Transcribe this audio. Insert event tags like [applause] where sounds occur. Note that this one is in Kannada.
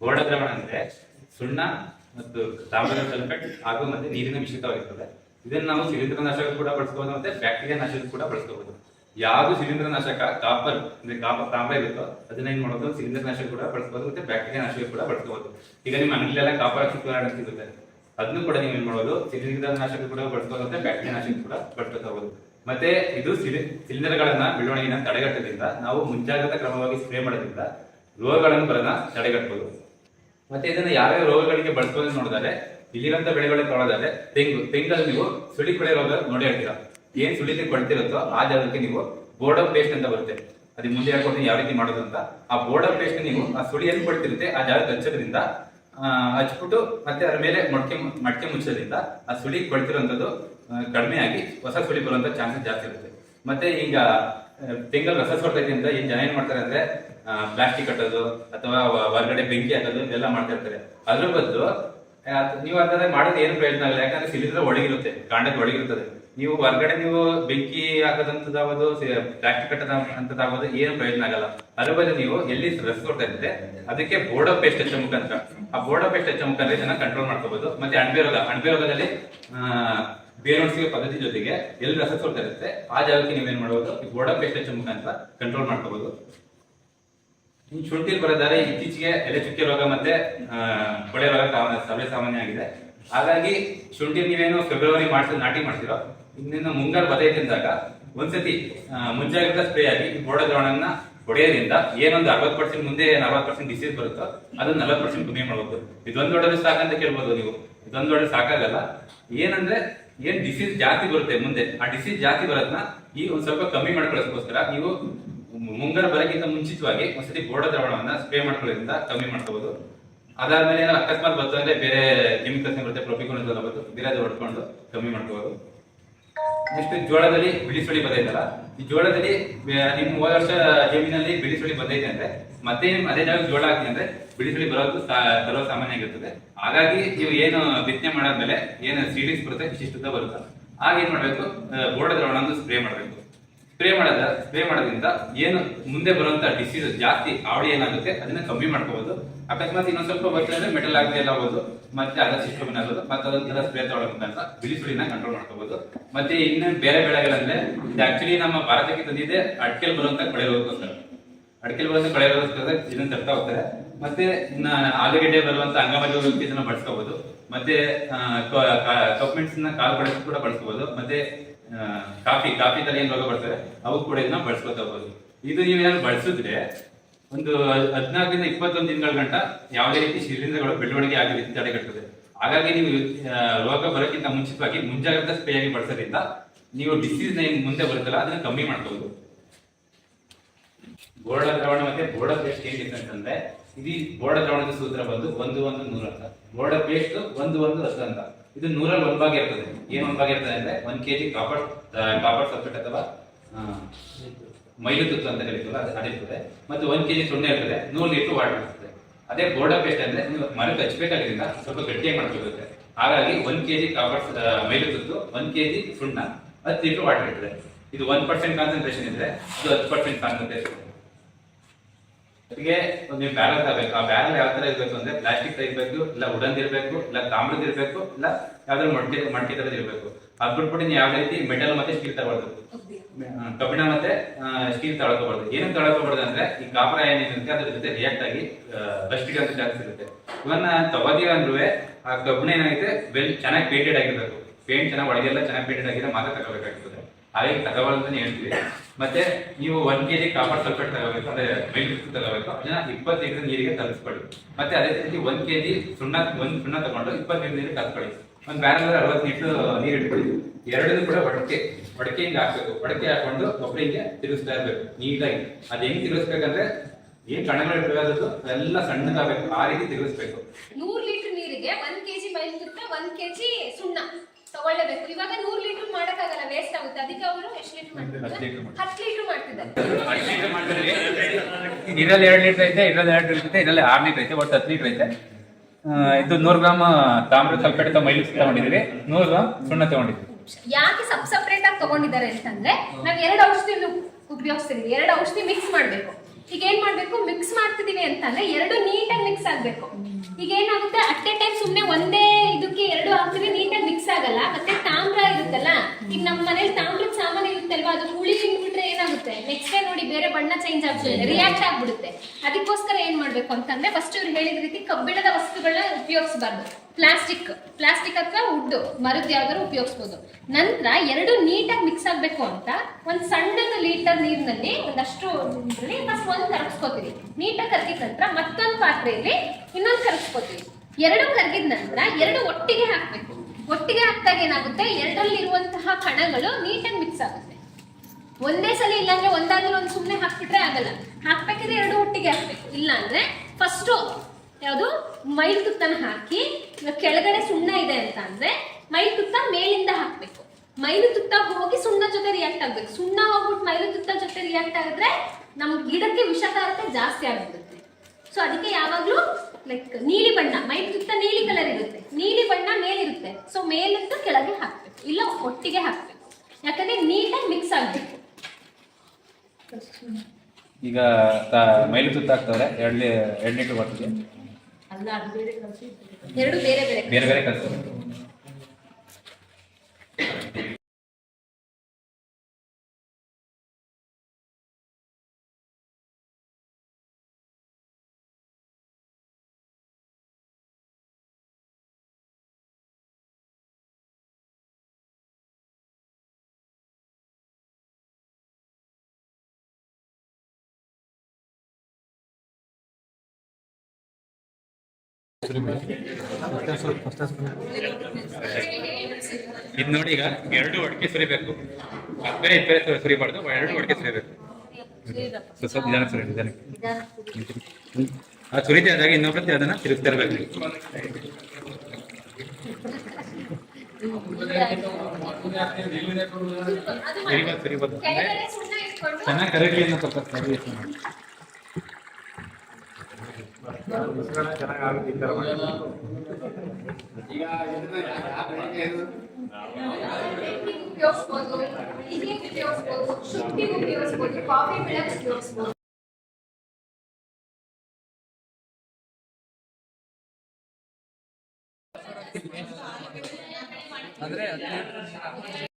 ಗೋಡ ದ್ರವಣ ಅಂದ್ರೆ ಸುಣ್ಣ ಮತ್ತು ತಾಮ್ರದ ಸಲ್ಫೇಟ್ ಹಾಗೂ ಮತ್ತೆ ನೀರಿನ ಮಿಶ್ರಿತವಾಗಿರ್ತದೆ. ಇದನ್ನು ನಾವು ಶಿಲೀಂಧ್ರ ನಾಶಕ ಕೂಡ ಬಳಸಬಹುದು ಮತ್ತೆ ಬ್ಯಾಕ್ಟೀರಿಯಾ ನಾಶಕ ಕೂಡ ಬಳಸಬಹುದು ಯಾವುದು ಶಿಲೀಂಧ್ರ ನಾಶಕ ಕಾಪರ್ ಅಂದ್ರೆ ಕಾಪರ್ ತಾಮ್ರ ಇರುತ್ತೋ ಅದನ್ನ ಏನ್ ಮಾಡೋದು? ಶಿಲೀಂಧ್ರ ನಾಶಕ ಕೂಡ ಬಳಸಬಹುದು ಮತ್ತೆ ಬ್ಯಾಕ್ಟೀರಿಯಾ ನಾಶಕ ಕೂಡ ಬಳಸಬಹುದು ಈಗ ನಿಮ್ಮ ಮನೆಯಲ್ಲೆಲ್ಲ ಕಾಪರ್ ಆಕ್ಸಿಕ್ಲೋರೈಡ್ ಸಿಗುತ್ತೆ ಅದನ್ನು ಕೂಡ ನೀವು ಏನ್ ಮಾಡೋದು? ಶಿಲೀಂಧ್ರ ನಾಶಕ ಕೂಡ ಬಳಸಬಹುದು ಮತ್ತೆ ಬ್ಯಾಕ್ಟೀರಿಯಾ ನಾಶಕ ಕೂಡ ಬಳಸಬಹುದು ಮತ್ತೆ ಇದು ಸಿಲಿ- ಶಿಲೀಂಧ್ರಗಳನ್ನ ಬೆಳವಣಿಗೆನ ತಡೆಗಟ್ಟೋದ್ರಿಂದ ನಾವು ಮುಂಜಾಗ್ರತಾ ಕ್ರಮವಾಗಿ ಸ್ಪ್ರೇ ಮಾಡೋದ್ರಿಂದ ರೋಗಗಳನ್ನು ಬರೋದನ್ನ ತಡೆಗಟ್ಟಬಹುದು ಮತ್ತೆ ಇದನ್ನ ಯಾವ್ಯಾವ ರೋಗಗಳಿಗೆ ಬಳಸೋದು ನೋಡಿದರೆ ಇಲ್ಲಿರಂತ ಬೆಳೆಗಳಿಗೆ ತೊಳೆದಾದ್ರೆ ತೆಂಗು, ತೆಂಗಲ್ಲಿ ನೀವು ಸುಳಿ ಕೊಳೆ ರೋಗ ನೋಡಿ ಹೇಳ್ತೀರಾ. ಏನ್ ಸುಳಿಲಿ ಕೊಡ್ತಿರುತ್ತೋ ಆ ಜಾಗಕ್ಕೆ ನೀವು ಆಫ್ ಪೇಸ್ಟ್ ಅಂತ ಬರುತ್ತೆ. ಅದಕ್ಕೆ ಮುಂದೆ ಹೇಳ್ಕೊಡ್ತೀನಿ ಯಾವ ರೀತಿ ಮಾಡೋದು ಅಂತ. ಆ ಬೋರ್ಡರ್ ಪೇಸ್ಟ್ ನೀವು ಆ ಸುಳಿ ಎಲ್ಲಿ ಕೊಡ್ತಿರುತ್ತೆ ಆ ಜಾಗಕ್ಕೆ ಹಚ್ಚೋದ್ರಿಂದ ಹಚ್ಬಿಟ್ಟು ಮತ್ತೆ ಅದ್ರ ಮೇಲೆ ಮೊಟ್ಟೆ ಮಡಕೆ ಮುಚ್ಚೋದ್ರಿಂದ ಆ ಸುಳಿ ಕೊಡ್ತಿರೋಂಥದ್ದು ಕಡಿಮೆ ಆಗಿ ಹೊಸ ಸುಳಿ ಬರುವಂತ ಚಾನ್ಸಸ್ ಜಾಸ್ತಿ ಇರುತ್ತೆ. ಮತ್ತೆ ಈಗ ತೆಂಗಲ್ ರಸ ಸೋರ್ತೈತಿ ಅಂತ ಈ ಜನ ಏನ್ ಮಾಡ್ತಾರೆ ಅಂದ್ರೆ ಪ್ಲಾಸ್ಟಿಕ್ ಕಟ್ಟೋದು ಅಥವಾ ಹೊರಗಡೆ ಬೆಂಕಿ ಹಾಕೋದು, ಇದೆಲ್ಲ ಮಾಡ್ತಾ ಇರ್ತಾರೆ. ಅದ್ರ ಬದಲು ನೀವು ಅದನ್ನ ಮಾಡೋದು ಏನು ಪ್ರಯೋಜನ ಆಗಲ್ಲ. ಯಾಕಂದ್ರೆ ಸಿಲಿಂಡರ್ ಒಳಗಿರುತ್ತೆ, ಕಾಂಡದ ಒಳಗಿರುತ್ತದೆ. ನೀವು ಹೊರಗಡೆ ನೀವು ಬೆಂಕಿ ಹಾಕೋದಂತದಾಗೋದು ಪ್ಲಾಸ್ಟಿಕ್ ಕಟ್ಟದ ಅಂತದಾಗೋದು ಏನು ಪ್ರಯೋಜನ ಆಗಲ್ಲ. ಅದ್ರ ಬದಲು ನೀವು ಎಲ್ಲಿ ರಸ ಕೊಡ್ತಾ ಇದ್ರೆ ಅದಕ್ಕೆ ಬೋರ್ಡೋ ಪೇಸ್ಟ್ ಹಚ್ಚೋ ಮುಖಾಂತರ. ಆ ಬೋರ್ಡೋ ಪೇಸ್ಟ್ ಹಚ್ಚೋ ಮುಖಾಂತರ ಇದನ್ನ ಕಂಟ್ರೋಲ್ ಮಾಡ್ಕೋಬಹುದು ಮತ್ತೆ ಅಣಬೆ ರೋಗ ಅಣಬೆ ರೋಗದಲ್ಲಿ ಬೇರೋಣಿಸುವ ಪದ್ಧತಿ ಜೊತೆಗೆ ಎಲ್ಲಿ ರಸ ಸೋರ್ತಾ ಇರುತ್ತೆ. ಆ ಜಾಗಕ್ಕೆ ನೀವೇನ್ ಮಾಡಬಹುದು ಈ ಬೋರ್ಡೋ ಪೇಸ್ಟ್ ಮುಖಾಂತರ ಕಂಟ್ರೋಲ್ ಮಾಡ್ಕೋಬಹುದು ಶುಂಠಿಲ್ ಬರೋದಾದ್ರೆ ಇತ್ತೀಚೆಗೆ ಎಲೆ ಚುಕ್ಕೆ ರೋಗ ಮತ್ತೆ ಕೊಳೆ ರೋಗ ಸಭೆ ಸಾಮಾನ್ಯ ಆಗಿದೆ. ಹಾಗಾಗಿ ಶುಂಠಿ ನೀವೇನು ಫೆಬ್ರವರಿ ಮಾರ್ಚ್ ನಾಟಿ ಮಾಡ್ತೀರೋ ಇನ್ನೇನು ಮುಂಗಾರು ಬದೈತೆ ಅಂದಾಗ ಒಂದ್ಸತಿ ಮುಂಜಾಗ್ರತಾ ಸ್ಪ್ರೇ ಆಗಿ ಈ ಬೋಡ ದ್ರಾವಣನ ಹೊಡೆಯೋದ್ರಿಂದ ಏನೊಂದು ಅರವತ್ತು ಪರ್ಸೆಂಟ್ ಮುಂದೆ ನಲವತ್ತು ಪರ್ಸೆಂಟ್ ಡಿಸೀಸ್ ಬರುತ್ತೋ ಅದನ್ನ ನಲವತ್ತು ಪರ್ಸೆಂಟ್ ಕಮ್ಮಿ ಮಾಡಬಹುದು ಇದೊಂದು ಹೊಡೆದ್ರೆ ಸಾಕಂತ ಕೇಳ್ಬೋದು ನೀವು. ಇದೊಂದು ಹೊಡೆದ್ರೆ ಸಾಕಾಗಲ್ಲ. ಏನಂದ್ರೆ ಏನ್ ಡಿಸೀಸ್ ಜಾಸ್ತಿ ಬರುತ್ತೆ ಮುಂದೆ, ಆ ಡಿಸೀಸ್ ಜಾಸ್ತಿ ಬರೋದನ್ನ ಈ ಒಂದ್ ಸ್ವಲ್ಪ ಕಮ್ಮಿ ಮಾಡ್ಕೊಳ್ಳೋದಕ್ಕೋಸ್ಕರ ನೀವು ಮುಂಗಾರು ಬರೋಕ್ಕಿಂತ ಮುಂಚಿತವಾಗಿ ಒಂದ್ಸತಿ ಬೋರ್ಡ ದ್ರಾವಣವನ್ನ ಸ್ಪ್ರೇ ಮಾಡ್ಕೊಳ್ಳೋದ್ರಿಂದ ಕಮ್ಮಿ ಮಾಡ್ಕೋಬಹುದು ಅದಾದ್ಮೇಲೆ ಏನಾದ್ರು ಅಕಸ್ಮಾತ್ ಬಂತು ಅಂದ್ರೆ ಬೇರೆ ಕೆಮಿಕಲ್ಸ್ ಬರುತ್ತೆ ಪ್ರೊಪಿಕೋನ್ ಬರುತ್ತೆ ಹೊಡ್ಕೊಂಡು ಕಮ್ಮಿ ಮಾಡ್ಕೋಬಹುದು ನೆಕ್ಸ್ಟ್ ಜೋಳದಲ್ಲಿ ಬಿಳಿ ಸುಳಿ ಬಂದೈತಲ್ಲ ಈ ಜೋಳದಲ್ಲಿ ನಿಮ್ ಹೋದ ವರ್ಷ ಜಮೀನಲ್ಲಿ ಬಿಳಿ ಸುಳಿ ಬಂದೈತೆ ಅಂದ್ರೆ ಮತ್ತೆ ಅದೇ ಜಾಗ ಜೋಳ ಹಾಕಿ ಅಂದ್ರೆ ಬಿಳಿ ಸುಳಿ ಬರೋದು ಸರ್ವ ಸಾಮಾನ್ಯ ಆಗಿರ್ತದೆ. ಹಾಗಾಗಿ ನೀವು ಏನು ಬಿತ್ತನೆ ಮಾಡಾದ್ಮೇಲೆ ಏನು ಸೀಡಿಂಗ್ಸ್ ಬರುತ್ತೆ ಇಷ್ಟಿಷ್ಟ ಬರುತ್ತೆ. ಆಗ ಏನ್ ಮಾಡ್ಬೇಕು? ಬೋರ್ಡ್ ದ್ರಾವಣ ಸ್ಪ್ರೇ ಮಾಡಬೇಕು. ಸ್ಪ್ರೇ ಮಾಡೋದ, ಸ್ಪ್ರೇ ಮಾಡೋದ್ರಿಂದ ಏನು ಮುಂದೆ ಬರುವಂತ ಡಿಸೀಸ್ ಜಾಸ್ತಿ ಆವಡಿ ಏನಾಗುತ್ತೆ, ಅದನ್ನ ಕಮ್ಮಿ ಮಾಡ್ಕೋಬಹುದು ಅಕಸ್ಮಾತ್ ಇನ್ನೊಂದ್ ಸ್ವಲ್ಪ ಬರ್ತದೆ ಅಂದ್ರೆ ಮೆಟಲ್ ಆಗದೆ ಎಲ್ಲ ಹೋಗೋದು ಮತ್ತೆ ಅದ ಸಿಸ್ಟಮ್ ಆಗೋದು ಮತ್ತೆ ಅದೊಂಥರ ಸ್ಪ್ರೇ ತಗೊಳ್ಳೋದಂತ ಬಿಳಿ ಸುಳಿನ ಕಂಟ್ರೋಲ್ ಮಾಡ್ಕೋಬಹುದು ಮತ್ತೆ ಇನ್ನೇನು ಬೇರೆ ಬೆಳೆಗಳಂದ್ರೆ ಆಕ್ಚುಲಿ ನಮ್ಮ ಭಾರತಕ್ಕೆ ತಂದಿದೆ ಅಟ್ಕೆಲ್ ಬರುವಂತ ಕೊಳೆ ರೋಗಕ್ಕೋಸ್ಕರ ಅಡಿಕೆ ಬರುವಂತ ಕಳೆ ರೋಗಕ್ಕೋಸ್ಕರ ಇದನ್ನ ತರ್ತಾ ಹೋಗ್ತಾರೆ. ಮತ್ತೆ ಇನ್ನ ಆಲೂಗಡ್ಡೆ ಬರುವಂತ ಅಂಗವಾಗಿ ಇದನ್ನ ಬಳಸ್ಕೋಬಹುದು ಮತ್ತೆ ಕಪ್ಮೆಂಟ್ಸ್ನ ಕಾಲು ಬಳಸಿ ಕೂಡ ಬಳಸ್ಕೋಬಹುದು ಮತ್ತೆ ಕಾಫಿ ಕಾಫಿ ತಲೆ ಏನ್ ರೋಗ ಬರ್ತದೆ, ಅವು ಕೂಡ ಇದನ್ನ ಬಳಸ್ಕೊತಾ ಹೋಗ್ಬೋದು. ಇದು ನೀವೇನಾದ್ರು ಬಳಸಿದ್ರೆ ಒಂದು ಹದಿನಾಲ್ಕರಿಂದ ಇಪ್ಪತ್ತೊಂದು ದಿನಗಳ ಗಂಟ ಯಾವುದೇ ರೀತಿ ಶಿಲೀಂಧ್ರಗಳು ಬೆಳವಣಿಗೆ ಆಗಿ ರೀತಿ ತಡೆಗಟ್ಟುತ್ತದೆ ಹಾಗಾಗಿ ನೀವು ರೋಗ ಬರೋಕ್ಕಿಂತ ಮುಂಚಿತವಾಗಿ ಮುಂಜಾಗ್ರತಾ ಸ್ಪ್ರೇ ಆಗಿ ಬಳಸೋದ್ರಿಂದ ನೀವು ಡಿಸೀಸ್ ಮುಂದೆ ಬರುತ್ತಲ್ಲ, ಅದನ್ನ ಕಮ್ಮಿ ಮಾಡ್ಕೋಬಹುದು ಬೋರ್ಡ ದ್ರಾವಣ ಮತ್ತೆ ಬೋರ್ಡ ಪೇಸ್ಟ್ ಏನಿದೆ ಅಂತಂದ್ರೆ ಇದು ಬೋರ್ಡ ದ್ರಾವಣದ ಸೂತ್ರ ಬಂದು ಒಂದು ಒಂದು, ನೂರ ಅಂತ. ಬೋರ್ಡ ಪೇಸ್ಟ್ ಒಂದು ಒಂದು, ರಸ ಅಂತ. ಇದು ನೂರಲ್ಲಿ ಒಂದ್ ಭಾಗ ಇರ್ತದೆ. ಏನ್ ಒಂದ್ ಭಾಗ ಇರ್ತದೆ ಅಂದ್ರೆ ಒಂದ್ ಕೆಜಿ ಕಾಪರ್ ಕಾಪರ್ ಸಲ್ಫೇಟ್ ಅಥವಾ ಮೈಲು ತುತ್ತು ಅಂತ ಕರೀತಲ್ಲ ಅದು ಅದಿರ್ತದೆ ಮತ್ತೆ ಒಂದ್ ಕೆಜಿ ಸುಣ್ಣ ಇರ್ತದೆ. ನೂರು ಲೀಟರ್ ವಾಟರ್ ಇರ್ತದೆ. ಅದೇ ಬೋರ್ಡ ಪೇಸ್ಟ್ ಅಂದ್ರೆ ನೀವು ಮರಕ್ಕೆ ಹಚ್ಬೇಕಾದ್ರಿಂದ ಸ್ವಲ್ಪ ಗಟ್ಟಿಯಾಗಿ ಮಾಡಬೇಕಾಗುತ್ತೆ ಹಾಗಾಗಿ ಒಂದ್ ಕೆಜಿ ಕಾಪರ್ ಮೈಲು ತುತ್ತು, ಒಂದ್ ಕೆಜಿ ಸುಣ್ಣ, ಹತ್ತು ಲೀಟರ್ ವಾಟರ್ ಇರ್ತದೆ. ಇದು ಒನ್ ಪರ್ಸೆಂಟ್ ಕಾನ್ಸಂಟ್ರೇಷನ್ ಇದ್ರೆ, ಅದು ಹತ್ತು ಪರ್ಸೆಂಟ್ ಕಾನ್ಸಂಟ್ರೇಷನ್ ಅದಕ್ಕೆ ನೀವು ಬ್ಯಾರಲ್ ತಗಬೇಕು ಆ ಬ್ಯಾರಲ್ ಯಾವ ತರ ಇರ್ಬೇಕು ಅಂದ್ರೆ ಪ್ಲಾಸ್ಟಿಕ್ ಇರ್ಬೇಕು ಇಲ್ಲ ಉಡನ್ ಇರ್ಬೇಕು, ಇಲ್ಲ ತಾಮ್ರದ ಇರ್ಬೇಕು, ಇಲ್ಲ ಯಾವ್ದಾದ್ರು ಮಡ್ಕೆ ಮಡ್ಕೆ ತರದ ಇರ್ಬೇಕು. ಅದ್ ಬಿಟ್ಬಿಟ್ಟು ನೀವು ಯಾವ್ದೇ ರೀತಿ ಮೆಟಲ್ ಮತ್ತೆ ಸ್ಟೀಲ್ ತಗೊಳ್ದು ಕಬ್ಬಿಣ ಮತ್ತೆ ಸ್ಟೀಲ್ ತಗೊಳ್ಕೋಬಾರ್ದು ಏನು ತಗೊಳ್ಕೋಬಾರ್ದು ಅಂದ್ರೆ ಈ ಕಾಪರ ಏನಿರುತ್ತೆ ಅದ್ರ ಜೊತೆ ರಿಯಾಕ್ಟ್ ಆಗಿ ರಸ್ಟಿಗೆ ಅಂತ ಚಾನ್ಸ್ ಇರುತ್ತೆ. ಇವನ್ನ ತಗೋದೀವಿ ಅಂದ್ರೂ ಆ ಕಬ್ಬಿಣ ಏನಾಗುತ್ತೆ ವೆಲ್ ಚೆನ್ನಾಗಿ ಪೇಂಟೆಡ್ ಆಗಿರ್ಬೇಕು. ಪೇಂಟ್ ಚೆನ್ನಾಗಿ, ಒಳಗೆಲ್ಲ ಚೆನ್ನಾಗಿ ಪೇಂಟೆಡ್ ಆಗಿದೆ ಮಾತ್ರ ತಗೋಬೇಕಾಗ್ತದೆ. ಹಾಗಾಗಿ ತಗೋಬಾರ್ದು ಹೇಳ್ತೀವಿ. ಮತ್ತೆ ನೀವು ಒನ್ ಕೆಜಿ ಕಾಪರ್ ಸಲ್ಫೇಟ್ ತಗೋಬೇಕು, ಅಂದ್ರೆ ಮೈಲ್ ತಗೋಬೇಕು, ಅದನ್ನ ಇಪ್ಪತ್ತು ಲೀಟರ್ ನೀರಿಗೆ ಕಲಿಸ್ಕೊಳ್ಳಿ ಮತ್ತೆ ಅದೇ ರೀತಿ ಒಂದ್ ಕೆಜಿ ಸುಣ್ಣ, ಒಂದ್ ಸುಣ್ಣ ತಗೊಂಡು ಇಪ್ಪತ್ತು ಲೀಟರ್ ನೀರಿಗೆ ಕಲ್ಸ್ಕೊಳ್ಳಿ ಒಂದ್ ಬ್ಯಾರಲ್ ಅರವತ್ತು ಲೀಟರ್ ನೀರು ಇಟ್ಕೊಳ್ಳಿ ಎರಡನ್ನೂ ಕೂಡ ಒಡಕೆ ಒಡಕೆ ಹಿಂಗೆ ಹಾಕ್ಬೇಕು. ಒಡಕೆ ಹಾಕೊಂಡು ಒಬ್ಬರಿಗೆ ತಿರುಗಿಸ್ತಾ ಇರ್ಬೇಕು, ನೀಟಾಗಿ. ಅದ್ ಹೆಂಗ್ ತಿರುಗಿಸ್ಬೇಕಂದ್ರೆ ಏನ್ ಕಣಗಳು ಇರ್ತವೆ ಎಲ್ಲ ಸಣ್ಣದಾಗಬೇಕು, ಆ ರೀತಿ ತಿರುಗಿಸ್ಬೇಕು. ನೂರ್ ಲೀಟರ್ ನೀರಿಗೆ ಒಂದ್ ಕೆಜಿ ಮೈಲ್ ಒಂದ್ ಕೆಜಿ ಸುಣ್ಣ ತಗೊಳ್ಳಬೇಕು. ಇವಾಗ ನೂರ್ ಮಾಡಕ್ಕಾಗಲ್ಲ ವೇಸ್ಟ್ ಆಗುತ್ತೆ. ಅದಕ್ಕೆ ಅವರು ಎಷ್ಟು ಲೀಟರ್ ಲೀಟರ್ ಮಾಡ್ತಿದ್ದಾರೆ? ಹತ್ತು ಲೀಟರ್ ಮಾಡ್ತಿದ್ದಾರೆ. ಇದರಲ್ಲಿ ಎರಡು ಲೀಟರ್ ಐತೆ ಇರಲ್ಲಿ ಎರಡು ಲೀಟರ್ ಐತೆ ಇದರಲ್ಲಿ ಆರು ಲೀಟರ್ ಐತೆ ಒಟ್ಟು ಹತ್ತು ಲೀಟರ್ ಐತೆ. ಆ, ಇದು ನೂರು ಗ್ರಾಮ್ ತಾಮ್ರ ಸಲ್ಫೇಟ್ ಮೈಲಿ ತಗೊಂಡಿದ್ದೀವಿ ನೂರು ಗ್ರಾಮ್ ಸುಣ್ಣ ತಗೊಂಡಿದ್ದೀವಿ ಯಾಕೆ ಸಬ್ ಸಪ್ರೇಟ್ ಆಗಿ ತಗೊಂಡಿದ್ದಾರೆ ಅಂತಂದ್ರೆ ನಾವ್ ಎರಡು ಔಷಧಿ ಉಪಯೋಗಿಸ್ತಿದೀವಿ. ಎರಡು ಔಷಧಿ ಮಿಕ್ಸ್ ಮಾಡ್ಬೇಕು. ಈಗ ಏನ್ ಮಾಡ್ಬೇಕು? ಮಿಕ್ಸ್ ಮಾಡ್ತಿದೀವಿ ಅಂತಂದ್ರೆ ಎರಡು ನೀಟಾಗಿ ಮಿಕ್ಸ್ ಆಗ್ಬೇಕು. ಈಗ ಏನಾಗುತ್ತೆ? ಅಟ್ ಎ ಟೈಮ್ ಸುಮ್ನೆ ಒಂದೇ ಇದಕ್ಕೆ ಎರಡು ಹಾಕ್ತಿವಿ ನೀಟಾಗಿ ಮಿಕ್ಸ್ ಆಗಲ್ಲ ಮತ್ತೆ ತಾಮ್ರ ಇರುತ್ತಲ್ಲ ಈಗ ನಮ್ಮ ಮನೇಲಿ ತಾಮ್ರದ ಸಾಮಾನು ಇರುತ್ತಲ್ವಾ ಅದು ಹುಳಿ ಹಿಂಗ್ಬಿಟ್ರೆ ಏನಾಗುತ್ತೆ? ನೆಕ್ಸ್ಟ್ ಡೇ ನೋಡಿ ಬೇರೆ ಬಣ್ಣ ಚೇಂಜ್ ಆಗ್ಬಿಡುತ್ತೆ ರಿಯಾಕ್ಟ್ ಆಗ್ಬಿಡುತ್ತೆ. ಅದಕ್ಕೋಸ್ಕರ ಏನ್ ಮಾಡ್ಬೇಕು ಅಂತಂದ್ರೆ ಫಸ್ಟ್ ಇವ್ರು ಹೇಳಿದ ರೀತಿ ಕಬ್ಬಿಣದ ವಸ್ತುಗಳನ್ನ ಉಪಯೋಗಿಸಬಾರ್ದು. ಪ್ಲಾಸ್ಟಿಕ್ ಪ್ಲಾಸ್ಟಿಕ್ ಅಥವಾ ಉಡ್ಡು ಮರದ ಯಾವ್ದಾದ್ರು ಉಪಯೋಗಿಸ್ಬೋದು. ನಂತರ ಎರಡು ನೀಟಾಗಿ ಮಿಕ್ಸ್ ಆಗ್ಬೇಕು ಅಂತ ಒಂದ್ ಸಣ್ಣದ ಲೀಟರ್ ನೀರಿನಲ್ಲಿ ಒಂದಷ್ಟು ಫಸ್ಟ್ ಒಂದು ಕರಗಿಸ್ಕೋತೀವಿ. ನೀಟಾಗಿ ಕರಗಿದ ನಂತರ ಮತ್ತೊಂದು ಪಾತ್ರೆಯಲ್ಲಿ ಇನ್ನೊಂದು ಕರಗಿಸ್ಕೋತೀವಿ. ಎರಡು ಕರಗಿದ ನಂತರ ಎರಡು ಒಟ್ಟಿಗೆ ಹಾಕ್ಬೇಕು ಒಟ್ಟಿಗೆ ಹಾಕ್ದಾಗ ಏನಾಗುತ್ತೆ? ಎರಡರಲ್ಲಿ ಇರುವಂತಹ ಕಣಗಳು ನೀಟಾಗಿ ಮಿಕ್ಸ್ ಆಗುತ್ತೆ. ಒಂದೇ ಸಲ ಇಲ್ಲಾಂದ್ರೆ ಒಂದಾದ್ಮೇಲೆ ಒಂದು ಸುಮ್ಮನೆ ಹಾಕ್ಬಿಟ್ರೆ ಆಗಲ್ಲ. ಹಾಕ್ಬೇಕಿದ್ರೆ ಎರಡು ಒಟ್ಟಿಗೆ ಹಾಕ್ಬೇಕು. ಇಲ್ಲಾಂದ್ರೆ ಫಸ್ಟ್ ಯಾವುದು? ಮೈಲ್ ತುತ್ತನ ಹಾಕಿ ಕೆಳಗಡೆ ಸುಣ್ಣ ಇದೆ ಅಂತ ಅಂದ್ರೆ ಮೈಲ್ ತುತ್ತ ಮೇಲಿಂದ ಹಾಕ್ಬೇಕು. ಮೈಲು ತುತ್ತ ಹೋಗಿ ಸುಣ್ಣ ಜೊತೆ ರಿಯಾಕ್ಟ್ ಆಗ್ಬೇಕು. ಸುಣ್ಣ ಹೋಗ್ಬಿಟ್ಟು ಮೈಲು ತುತ್ತ ಜೊತೆ ರಿಯಾಕ್ಟ್ ಆಗಿದ್ರೆ ನಮ್ ಗಿಡಕ್ಕೆ ವಿಷಕಾರತೆ ಜಾಸ್ತಿ ಆಗ್ಬಿಡುತ್ತೆ ಸೊ ಅದಕ್ಕೆ ಯಾವಾಗ್ಲೂ ಲೈಕ್ ನೀಲಿ ಬಣ್ಣ, ಮೈಲ್ ತುತ್ತ ನೀಲಿ ಕಲರ್ ಇರುತ್ತೆ ನೀಲಿ ಬಣ್ಣ ಮೇಲಿರುತ್ತೆ ಸೊ ಮೇಲಿಂದ ಕೆಳಗೆ ಹಾಕ್ಬೇಕು. ಇಲ್ಲ ಒಟ್ಟಿಗೆ ಹಾಕ್ಬೇಕು. ಯಾಕಂದ್ರೆ ನೀಟಾಗಿ ಮಿಕ್ಸ್ ಆಗ್ಬೇಕು. ಈಗ ಮೈಲು ತುತ್ತಾಕ್ತವ್ರೆ ಎರಡು ಎರಡು ಲೀಟರ್ ಬರ್ತದೆ ಎರಡು ಬೇರೆ ಬೇರೆ ಬೇರೆ ಬೇರೆ ಕಲ್ಸೋದು [laughs] ಇದು ನೋಡಿ ಈಗ ಎರಡು ಒಡಕೆ ಸುರಿಬೇಕು. ಅಕ್ಕರೆ ಇಬ್ಬರೇ ಸುರಿಬಾರ್ದು ಎರಡು ಒಡಕೆ ಸುರಿಬೇಕು. ಸ್ವಲ್ಪ ನಿಧಾನ ಸುರಿ ನಿಧಾನ ಅದು ಸುರಿತೆ ಆದಾಗ ಇನ್ನೊಬ್ಬರತ್ತೆ ಅದನ್ನ ಇಟ್ಕೊಂಡು ಚೆನ್ನಾಗಿ ಕರಗಲಿ ಅನ್ನೋ ಸ್ವಲ್ಪ ಸರಿ ಉಪಯೋಗಿಸ್ಬೋದು ಹೀಗೆ ಉಪಯೋಗಿಸ್ಬೋದು ಶುದ್ಧಿ ಉಪಯೋಗಿಸ್ಬೋದು ಕಾಫಿ ಬೆಳಗ್ಗೆ ಉಪಯೋಗಿಸ್ಬೋದು ಅಂದ್ರೆ